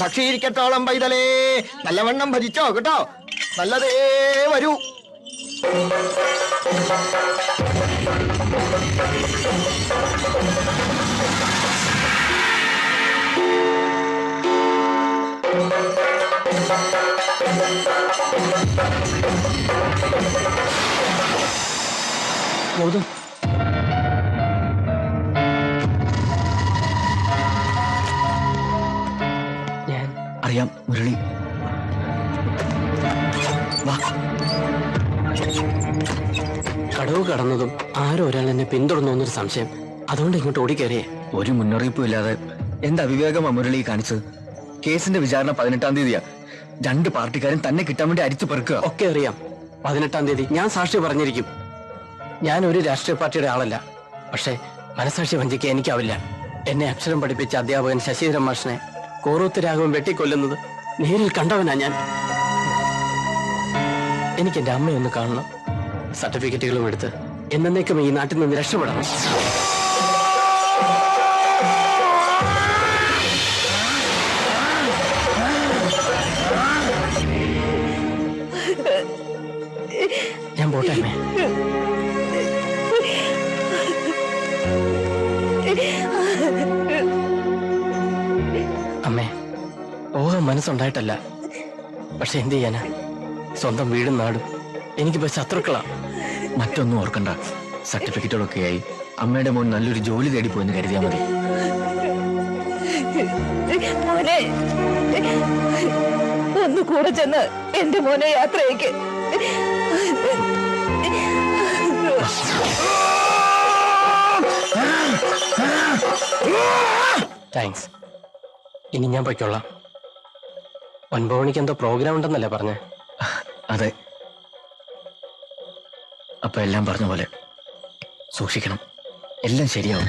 ഭക്ഷിയിരിക്കത്തോളം പൈതലേ. നല്ലവണ്ണം ഭജിച്ചോ കേട്ടോ. നല്ലതേ വരൂ. ഗൗതം അറിയാം മുരളി. വാ. കടവ് കടന്നതും ആരോ ഒരാൾ എന്നെ പിന്തുടർന്നു എന്നൊരു സംശയം. അതുകൊണ്ട് ഇങ്ങോട്ട് ഓടിക്കയറിയേ ഒരു മുന്നറിയിപ്പും ഇല്ലാതെ എന്താ അവിവേകമാ മുരളി കാണിച്ചത്? കേസിന്റെ വിചാരണ പതിനെട്ടാം തീയതിയാ. രണ്ട് പാർട്ടിക്കാരും തന്നെ കിട്ടാൻ വേണ്ടി അരിച്ചു പെറുക്കുക. ഒക്കെ അറിയാം. പതിനെട്ടാം തീയതി ഞാൻ സാക്ഷി പറഞ്ഞിരിക്കും. ഞാൻ ഒരു രാഷ്ട്രീയ പാർട്ടിയുടെ ആളല്ല. പക്ഷേ മനസാക്ഷി വഞ്ചിക്കാൻ എനിക്കാവില്ല. എന്നെ അക്ഷരം പഠിപ്പിച്ച അധ്യാപകൻ ശശിധരൻ മാഷിനെ കോറൂത്ത് രാഘവൻ വെട്ടിക്കൊല്ലുന്നത് നേരിൽ കണ്ടവനാ ഞാൻ. എനിക്ക് എന്റെ അമ്മയൊന്ന് കാണണം. സർട്ടിഫിക്കറ്റുകളും എടുത്ത് എന്നേക്കും ഈ നാട്ടിൽ നിന്ന് രക്ഷപ്പെടണം. ഞാൻ പോട്ടെ അമ്മേ. മനസ്സുണ്ടായിട്ടല്ല. പക്ഷെ എന്ത് ചെയ്യാനാ? സ്വന്തം വീടും നാടും. എനിക്കിപ്പോ ശത്രുക്കളാ. മറ്റൊന്നും ഓർക്കണ്ട. സർട്ടിഫിക്കറ്റുകളൊക്കെ ആയി. അമ്മയുടെ മോൻ നല്ലൊരു ജോലി തേടി പോയെന്ന് കരുതിയാൽ മതി. ഒന്ന് കൂടെ ചെന്ന് എന്റെ മോനെ യാത്രയ്ക്ക്. താങ്ക്സ് ഇനി ഞാൻ പൊയ്ക്കൊള്ളാം. ഒൻപത് മണിക്ക് എന്തോ പ്രോഗ്രാം ഉണ്ടെന്നല്ലേ പറഞ്ഞേ? അതെ. അപ്പൊ എല്ലാം പറഞ്ഞ പോലെ സൂക്ഷിക്കണം. എല്ലാം ശരിയാവും.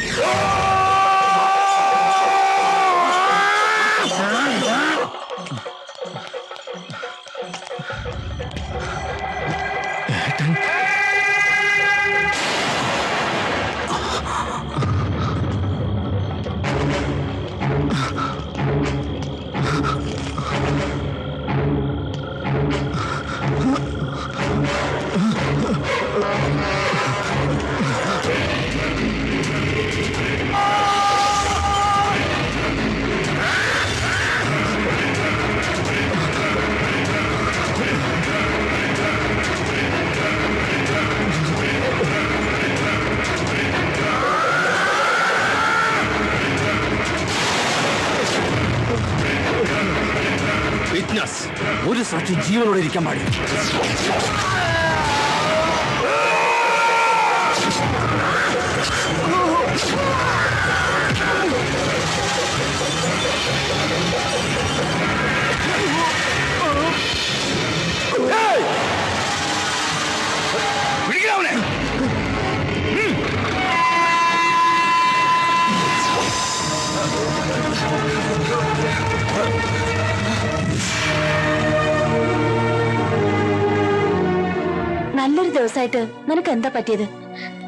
വിറ്റ്നസ് ജീവനോടെ ഇരിക്കാൻ പാടില്ല. നിനക്ക് എന്താ പറ്റിയത്?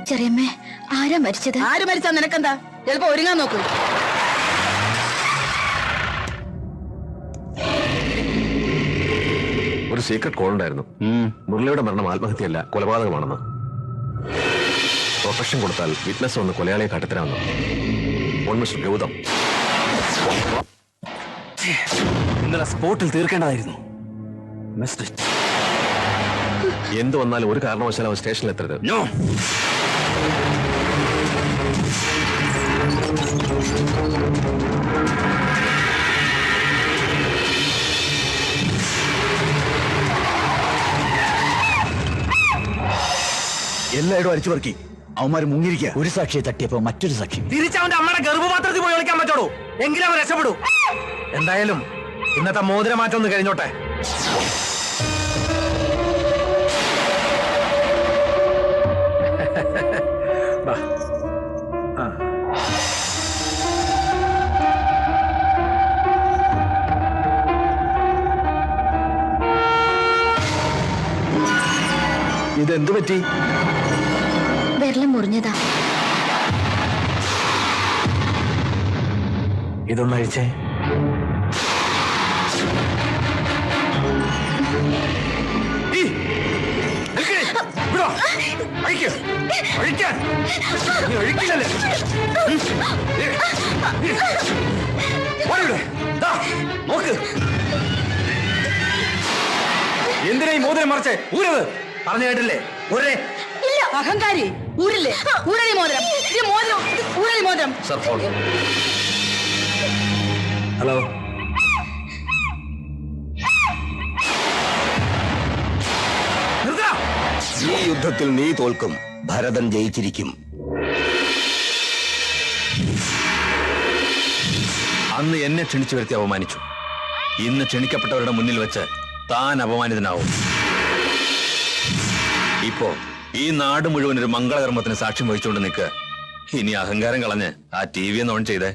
ചെറിയമ്മേ ആരാ മരിച്ചത്? ആര് മരിച്ചാ നിനക്കെന്താ? ചിലപ്പോ ഒരുങ്ങാൻ നോക്കൂ. ഒരു സീക്രട്ട് കോൾ ഉണ്ടായിരുന്നു. മുരളിയുടെ മരണം ആത്മഹത്യയല്ല കൊലപാതകമാണെന്ന്. പ്രൊട്ടക്ഷൻ കൊടുത്താൽ വിറ്റ്നസ് വന്ന് കൊലയാളിയെ കാട്ടിത്തരാമെന്ന്. ഓൺ ഗൗതം. ഇന്നലെ സ്പോട്ടിൽ തീർക്കേണ്ടതായിരുന്നു. മിസ്റ്റർ എന്ത് വന്നാലും ഒരു കാരണവശാലും അവൻ സ്റ്റേഷനിൽ എത്തരുത്. നോ എല്ലായിടും അരിച്ചു പറക്കി. അവന്മാര് മുങ്ങിയിരിക്കുക ഒരു സാക്ഷിയെ തട്ടിയപ്പോ മറ്റൊരു സാക്ഷി തിരിച്ചവന്റെ അമ്മയുടെ ഗർഭപാത്രത്തിൽ പോയി വിളിക്കാൻ പറ്റുള്ളൂ. എങ്കിലും അവൻ രക്ഷപ്പെടൂ. എന്തായാലും ഇന്നത്തെ മോതിരമാറ്റം ഒന്ന് കഴിഞ്ഞോട്ടെ. ഇതെന്ത് പറ്റി? വിരലം മുറിഞ്ഞതാ. ഇതൊന്നഴിച്ചേ. എന്തിനായി മോതിരം മറിച്ചേ? ഊരത് പറഞ്ഞു കേട്ടില്ലേ? ഊരേ അഹങ്കാരി. ഊരില്ലേ? ഊരളി മോതിരം. ഇത് മോതിരം. ഊരളി മോതിരം. സർ ഫോൺ ഹലോ ഈ യുദ്ധത്തിൽ നീ തോൽക്കും. ഭരതൻ ജയിച്ചിരിക്കും. അന്ന് എന്നെ ക്ഷണിച്ചു വരുത്തി അപമാനിച്ചു ഇന്ന് ക്ഷണിക്കപ്പെട്ടവരുടെ മുന്നിൽ വെച്ച് താൻ അപമാനിതനാവും. ഇപ്പോ ഈ നാട് മുഴുവൻ ഒരു മംഗളകർമ്മത്തിന് സാക്ഷ്യം വഹിച്ചുകൊണ്ട് നിൽക്കുക ഇനി അഹങ്കാരം കളഞ്ഞ് ആ ടി വി ഒന്ന് ഓൺ ചെയ്തേ.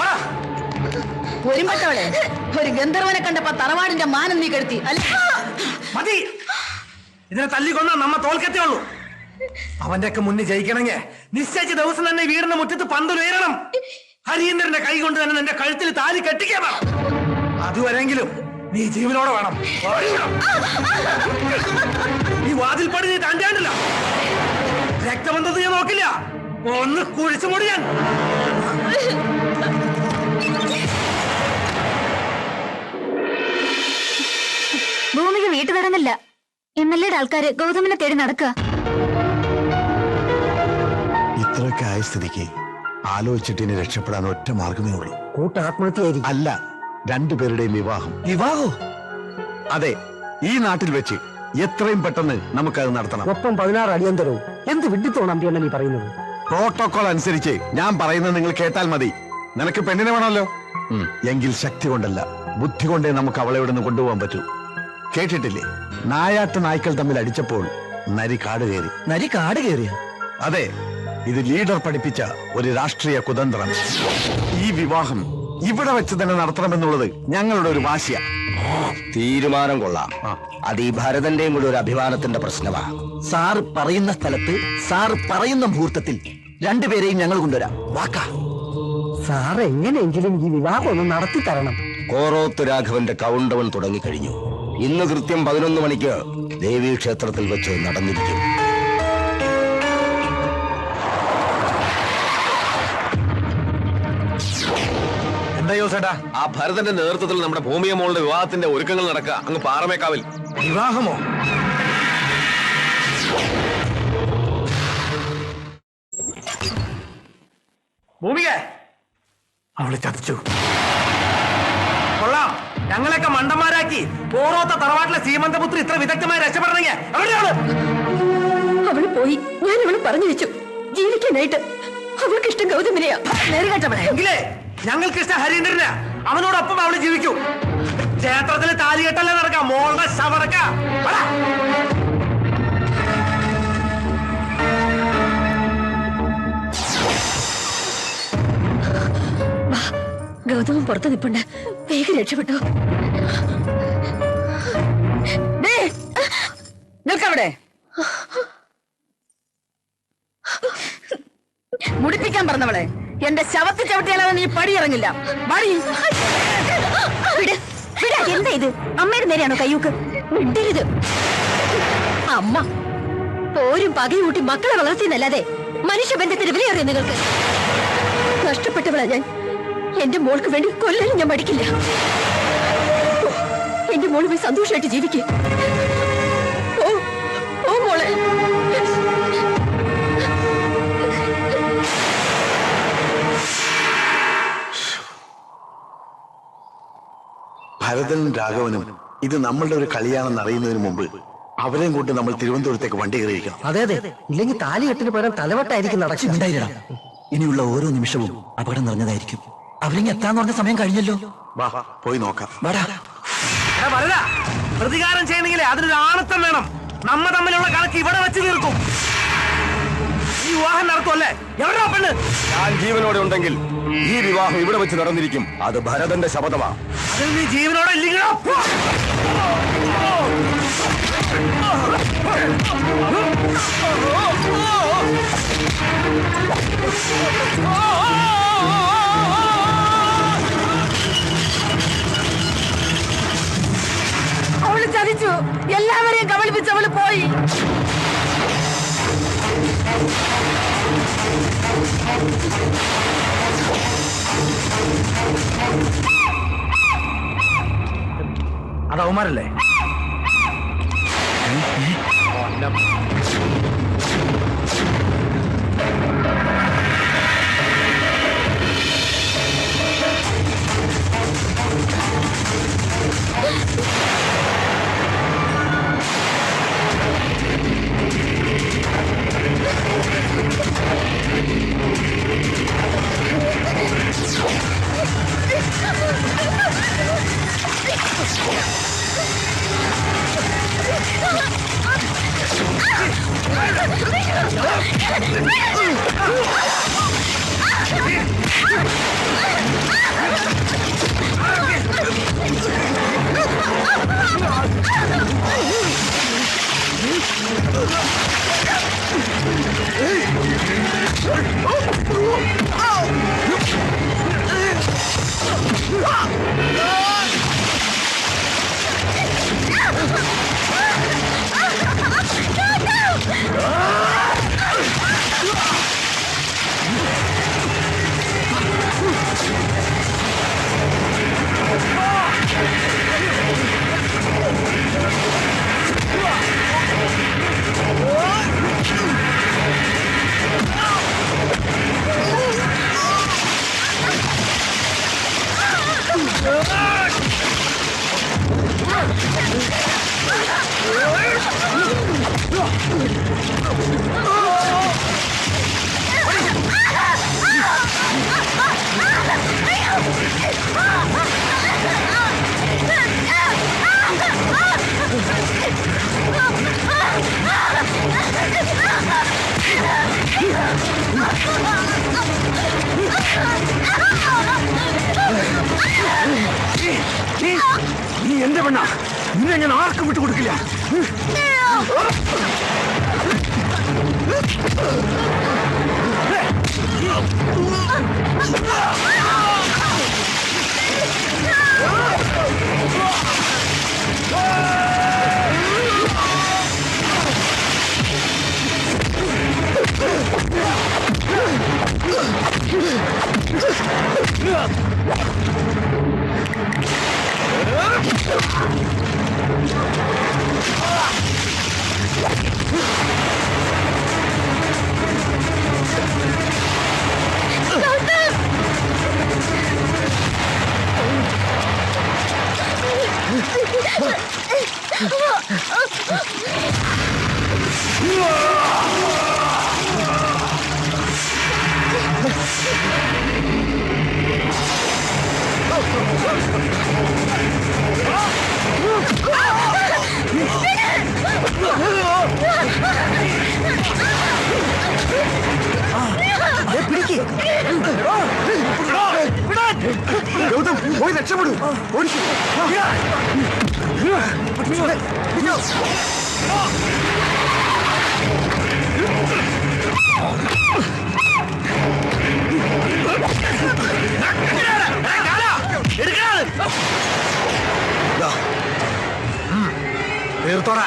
വാടാ. ഒരുമ്പട്ടവളെ ഒരു ഗന്ധർവനെ കണ്ടപ്പോ തറവാടിന്റെ മാനം നീ കെടുത്തി മതി. ഇതിനെ തല്ലിക്കൊന്ന നമ്മ തോൽക്കത്തേ ഉള്ളൂ. അവന്റെയൊക്കെ മുന്നിൽ ജയിക്കണമെങ്കിൽ നിശ്ചയിച്ച ദിവസം തന്നെ വീടിന്റെ മുറ്റത്ത് പന്തലുയരണം ഹരീന്ദ്രന്റെ കൈ കൊണ്ട് തന്നെ നിന്റെ കഴുത്തിൽ താലി കെട്ടിക്കണം അതുവരെങ്കിലും നീ ജീവനോടെ വേണം. നീ വാതിൽ പടി നീ തണ്ടാണ്ടില്ല. രക്തബന്ധത്ത് ഞാൻ നോക്കില്ല. ഒന്ന് കുഴിച്ചു മുടിയാൻ ഭൂമിക്ക് വീട്ടു തരുന്നില്ല എം എൽ എയുടെ ആൾക്കാര് ഗൗതമിനെ തേടി നടക്കുക. ഇത്രയൊക്കെ ആയ സ്ഥിതിക്ക് ആലോചിച്ചിട്ട് ഇനി രക്ഷപ്പെടാൻ ഒറ്റ മാർഗമേ ഉള്ളൂ. കൂട്ടാത്മഹത്യ അല്ല രണ്ടുപേരുടെയും വിവാഹം. വിവാഹോ? അതെ ഈ നാട്ടിൽ വെച്ച് എത്രയും പെട്ടെന്ന് നമുക്കത് നടത്തണം. ഒപ്പം പതിനാറ് അടിയന്തരവും. എന്ത് വിഡിത്തോണം അമ്പിയണ്ണ നീ പറയുന്നത്? പ്രോട്ടോകോൾ അനുസരിച്ച് ഞാൻ പറയുന്നത് നിങ്ങൾ കേട്ടാൽ മതി. നിനക്ക് പെണ്ണിനെ വേണമല്ലോ? എങ്കിൽ ശക്തി കൊണ്ടല്ല ബുദ്ധി കൊണ്ടേ നമുക്ക് അവളെ ഇവിടെ നിന്ന് കൊണ്ടുപോകാൻ പറ്റൂ. കേട്ടിട്ടില്ലേ? നായാട്ട് നായ്ക്കൾ തമ്മിൽ അടിച്ചപ്പോൾ നരി കാട് കയറി. നരി കാട് കയറിയ അതെ ഇത് ലീഡർ പഠിപ്പിച്ച ഒരു രാഷ്ട്രീയ കുതന്ത്രം. ഈ വിവാഹം ഇവിടെ വെച്ച് തന്നെ നടത്തണമെന്നുള്ളത് ഞങ്ങളുടെ ഒരു വാശിയ. തീരുമാനം കൊള്ളാം. അത് ഈ ഭരതന്റെയും കൂടി ഒരു അഭിമാനത്തിന്റെ പ്രശ്നമാ. സാർ പറയുന്ന സ്ഥലത്ത് സാർ പറയുന്ന മുഹൂർത്തത്തിൽ രണ്ടുപേരെയും ഞങ്ങൾ കൊണ്ടുവരാം. വാക്കാ സാർ എങ്ങനെയെങ്കിലും ഈ വിവാഹം ഒന്ന് നടത്തി തരണം. കോറോത്ത് രാഘവന്റെ കൗണ്ടവൻ തുടങ്ങിക്കഴിഞ്ഞു. ഇന്ന് കൃത്യം പതിനൊന്ന് മണിക്ക് ദേവീ ക്ഷേത്രത്തിൽ വെച്ച് നടന്നിരിക്കും. എന്താ ചേട്ടാ. ആ ഭരതന്റെ നേതൃത്വത്തിൽ നമ്മുടെ ഭൂമിയ മോളുടെ വിവാഹത്തിന്റെ ഒരുക്കങ്ങൾ നടക്കുക. അങ്ങ് പാറമേക്കാവിൽ. വിവാഹമോ? ഭൂമിക അവൾ ചതിച്ചു. കൊള്ളാം. ഞങ്ങളെയൊക്കെ മണ്ടന്മാരാക്കി ഓരോത്ത തറവാട്ടിലെ സീമന്തപുത്രി ഇത്ര വിദഗ്ധമായി രക്ഷപ്പെടണമെങ്കിൽ എവിടെയാണ് അവൾ? പോയി. ഞാൻ അവൾ പറഞ്ഞു വെച്ചു. ജീവിക്കാനായിട്ട്. അവൾക്ക് ഇഷ്ടം ഗൗതമിനെയാ കേട്ടവളെ എങ്കിലേ ഞങ്ങൾക്ക് ഇഷ്ടം ഹരീന്ദ്രന്. അവനോടൊപ്പം അവൾ ജീവിക്കൂ. ക്ഷേത്രത്തിൽ താലികെട്ടല്ലേ നടക്കാം. മോളുടെ ശവറക്ക. ഗൗതമം പുറത്ത് നിപ്പുണ്ട്. വേഗം രക്ഷപ്പെട്ടു. നിൽക്കവിടെ. മുടിപ്പിക്കാൻ പറഞ്ഞവളെ. എന്റെ ശവത്തിൽ ചവിട്ടിയാലാതെ നീ പടി ഇറങ്ങില്ല പടി വിട്. വിട്. എന്താ ഇത്? അമ്മയുടെ നേരെയാണോ കയ്യൂക്ക്? വിടരുത് അമ്മ പോരും പകയൂട്ടി മക്കളെ മക്കളെ വളർത്തിയെന്നല്ലാതെ മനുഷ്യബന്ധത്തിന് വിലയേറിയ നിങ്ങൾക്ക്? നഷ്ടപ്പെട്ടവളാ ഞാൻ. എന്റെ മോൾക്ക് വേണ്ടി കൊല്ലാനും ഞാൻ മടിക്കില്ല. എന്റെ മോൾ പോയി സന്തോഷമായിട്ട് ജീവിക്കേ. ഓ ഓ മോളെ. ഭരതനും രാഘവനും ഇത് നമ്മളുടെ ഒരു കളിയാണെന്ന് അറിയുന്നതിന് മുമ്പ് അവരെയും കൊണ്ട് നമ്മൾ തിരുവനന്തപുരത്തേക്ക് വണ്ടി കയറിയിരിക്കണം അതെ അതെ. ഇല്ലെങ്കിൽ താലി കെട്ടിന് പകരം തലവട്ടായിരിക്കും നടക്കും ഇനിയുള്ള ഓരോ നിമിഷവും അപകടം നിറഞ്ഞതായിരിക്കും. അവരിങ്ങ് എത്താന്ന് പറഞ്ഞ സമയം കഴിഞ്ഞല്ലോ. വാ പോയി നോക്കാം. വാടാ. എടാ വരല. പ്രതികാരം ചെയ്യുന്നെങ്കിലേ അതിനൊരു ആണത്തം വേണം. നമ്മ തമ്മിലുള്ള കണക്ക് ഇവിടെ വെച്ച് തീർക്കും. ഈ വിവാഹം നടത്തുമല്ലേ എവിടെയാ പെണ്ണ്? ഞാൻ ജീവനോടെ ഉണ്ടെങ്കിൽ ഈ വിവാഹം ഇവിടെ വെച്ച് നടന്നിരിക്കും. അത് ഭരതന്റെ ശപഥമാ. അതിൽ നീ ജീവനോടെ ഇല്ലെങ്കിലോ. അവൾ ചതിച്ചു. എല്ലാവരെയും കബളിപ്പിച്ച് അവൾ പോയി. അത് അവന്മാരല്ലേ? Ah! നീ എന്റെ പെണ്ണ. നിന്നെ ഞാൻ ആർക്കും 으아! 내 브레이키! 여기다 거기다 찝으려! 머리키! Get out! Get 가! തീർത്തോടാ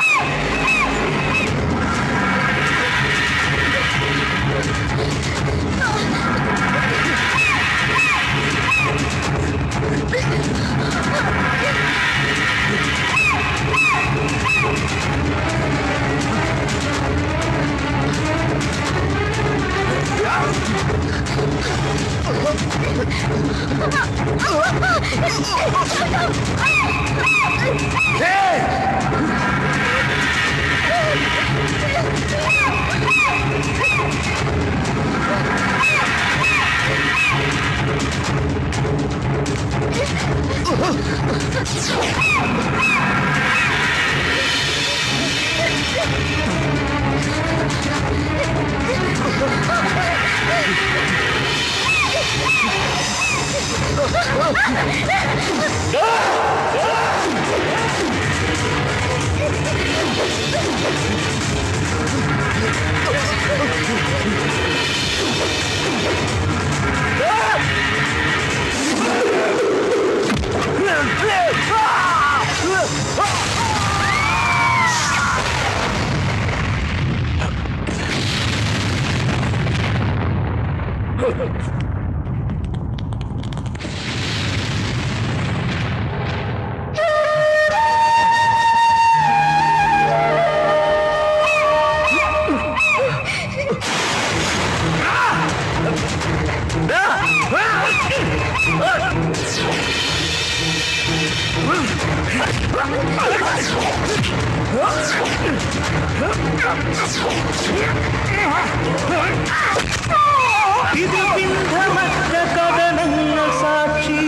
സാക്ഷി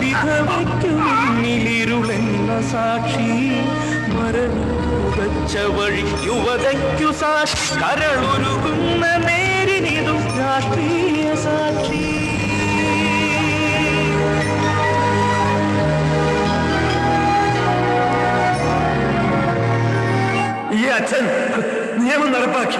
വിധവയ്ക്കു മുന്നിലിരുളെന്ന സാക്ഷി മരണം പുകച്ച വഴി യുവതയ്ക്കു സാക്ഷി കരളുരുകുന്ന നേരിനിതും രാഷ്ട്രീയ സാക്ഷി. അച്ഛൻ നിയമം നടപ്പാക്കി.